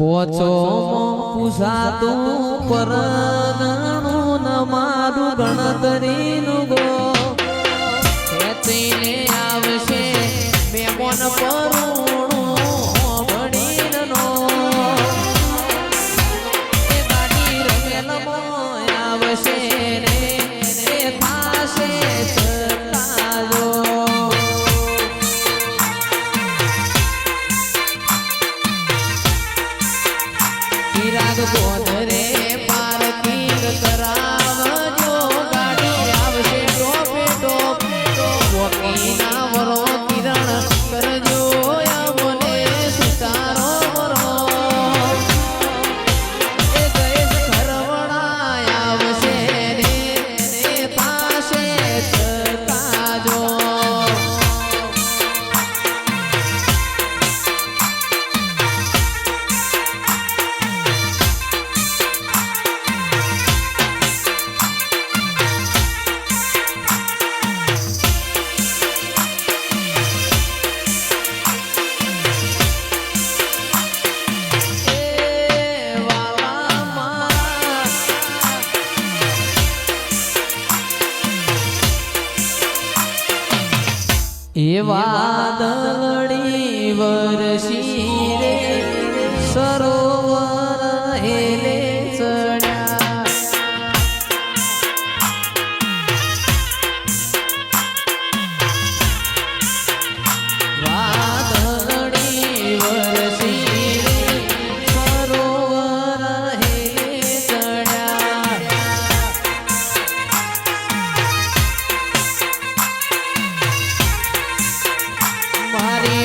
પોચો પૂછાતું પરણનું ન મારું ગણતરીનું ગો. ખેતીને આવશે મેમોન પરું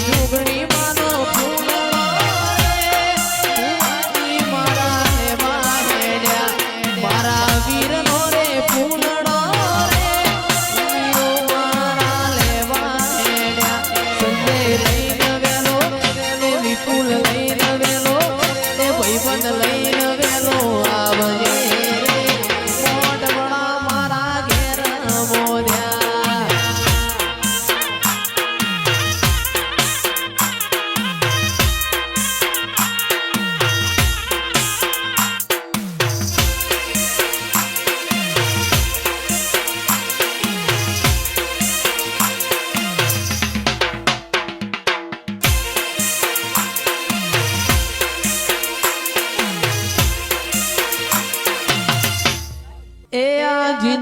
ઢોગણી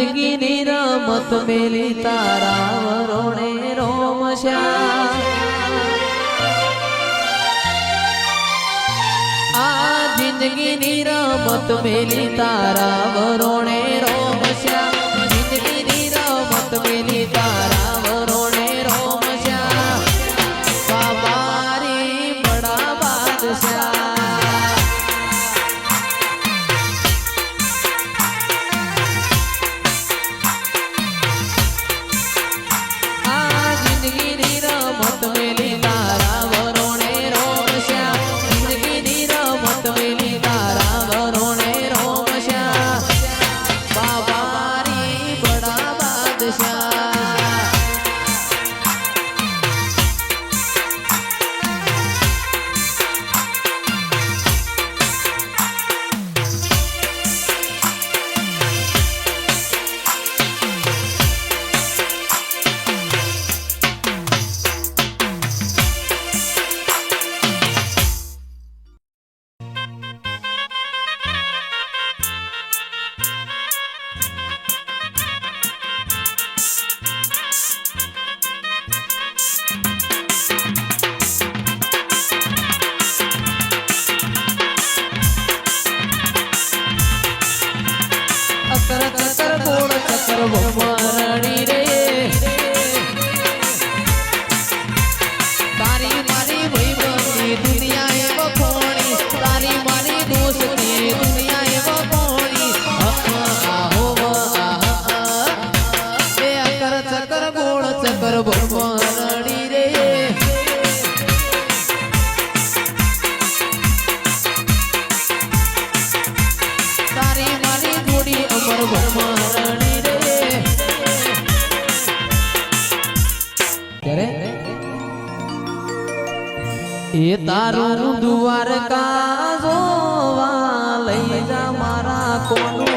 જિંદગીની રમત મેલી તારા વરોણે રોમશ્યા આ જિંદગીની રમત મેલી તારા વરોણે કરવો તારી મારી થોડી અમર મરણી રે. એ તારું દ્વારકા જોવા લઈ જા મારા કોનું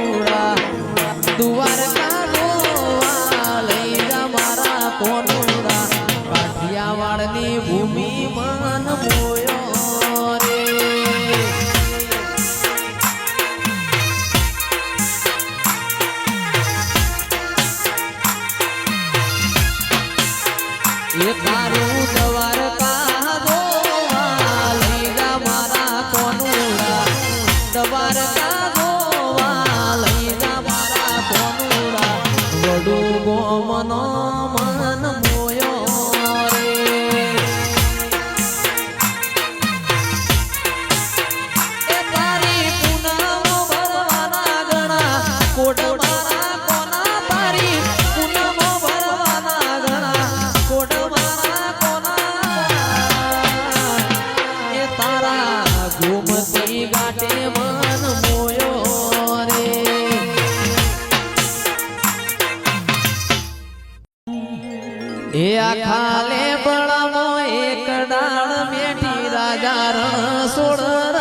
Me parou. પણ એક ડાળ મેઠી રાજા રણ સોળ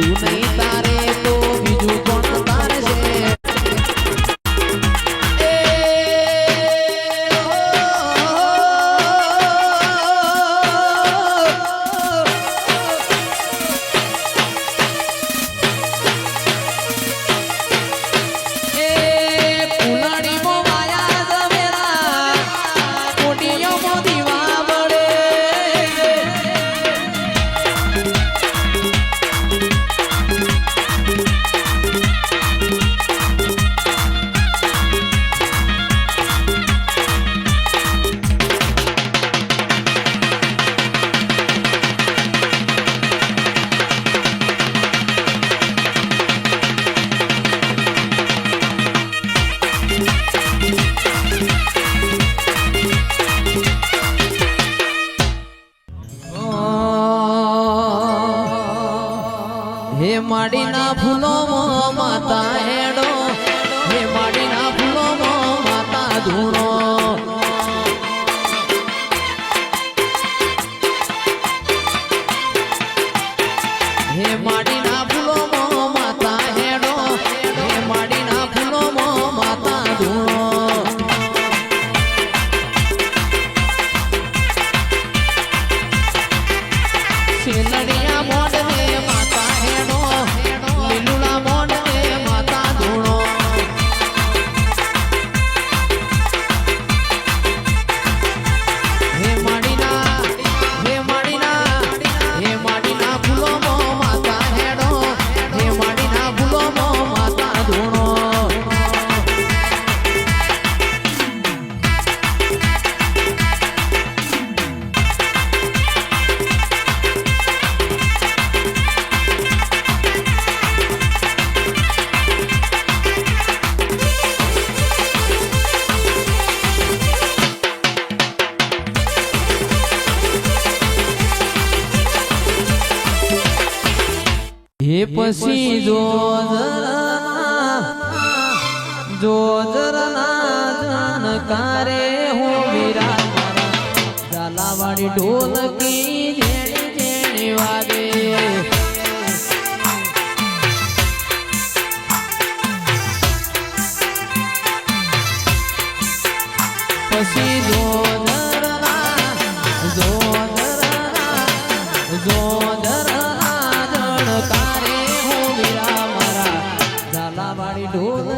તું નહીં તારે. જો જરના જાણકારે હો વીરા ઝાલાવાડી ઢોલકી જેણી જેણી વાગે. પછી જોદરના જોદરના જોદરના જણકારે હું ઝાલાવાડી ઢોલ